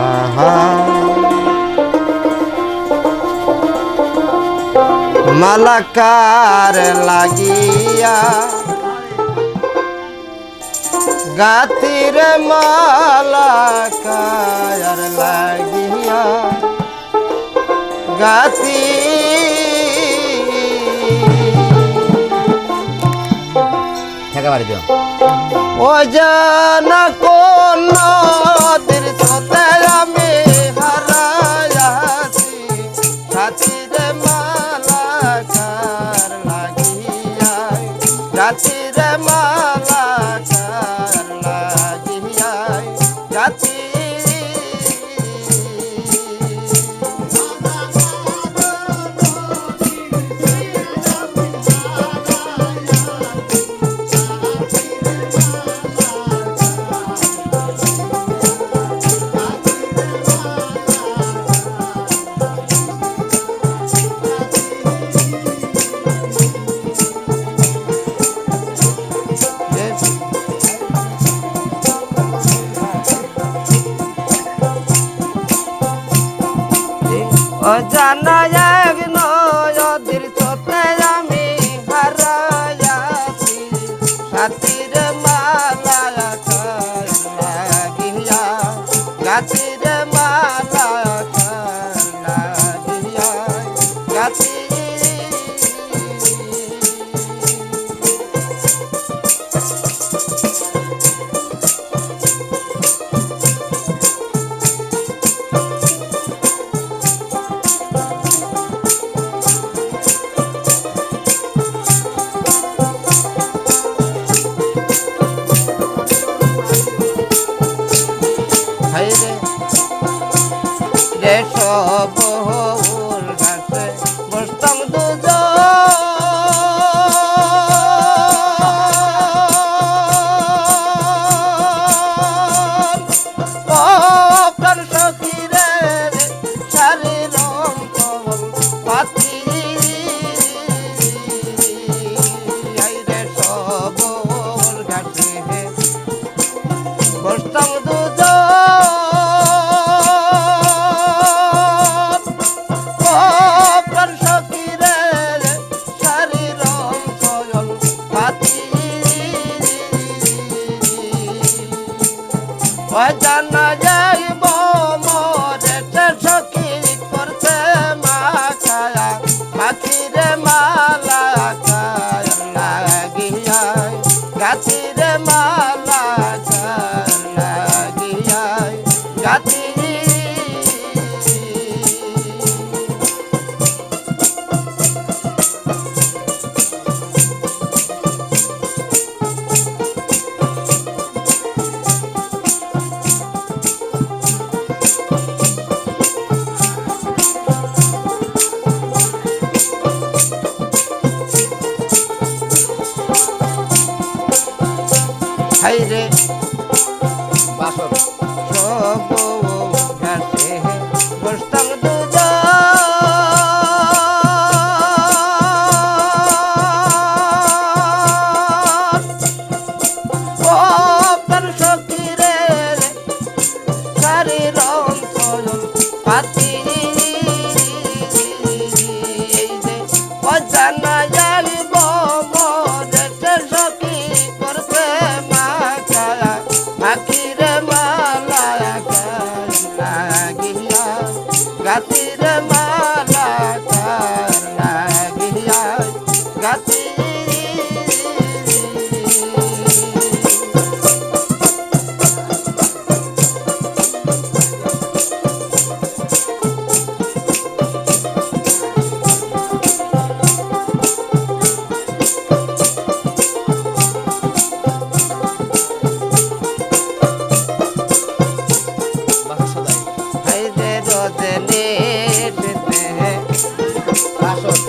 আহা মালাকার লাগিয়া গাতির মালাকার লাগিয়া গাতি ও জানা কোন দৃশ্যতা রে মালা। a. oh. হাই রে বাসর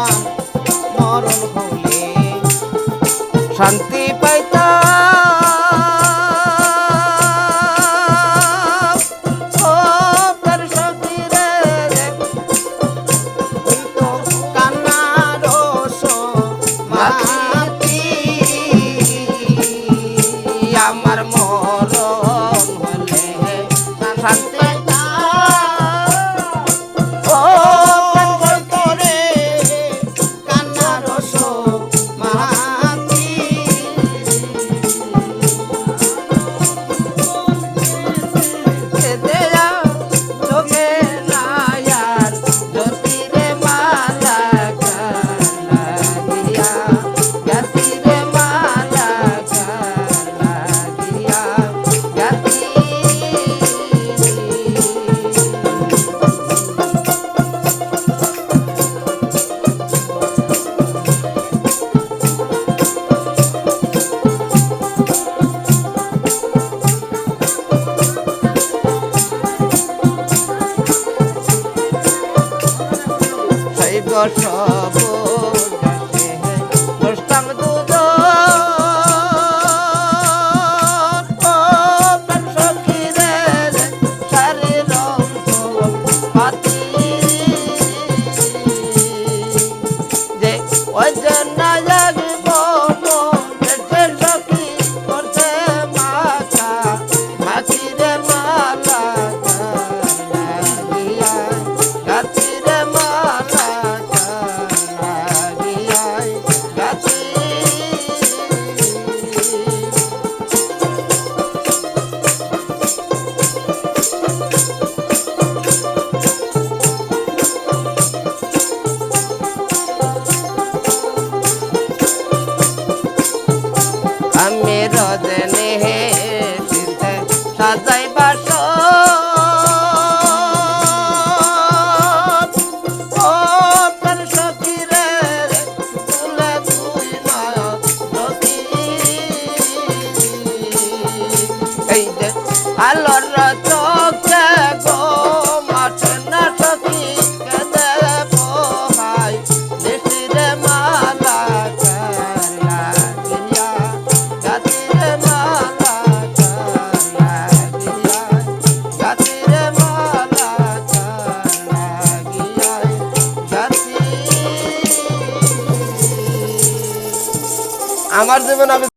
আমার মরণ হলে শান্তি পাইতাম। ও তার শক্তি রে কান্নার মাখি কঠোর আমার জীবন আমি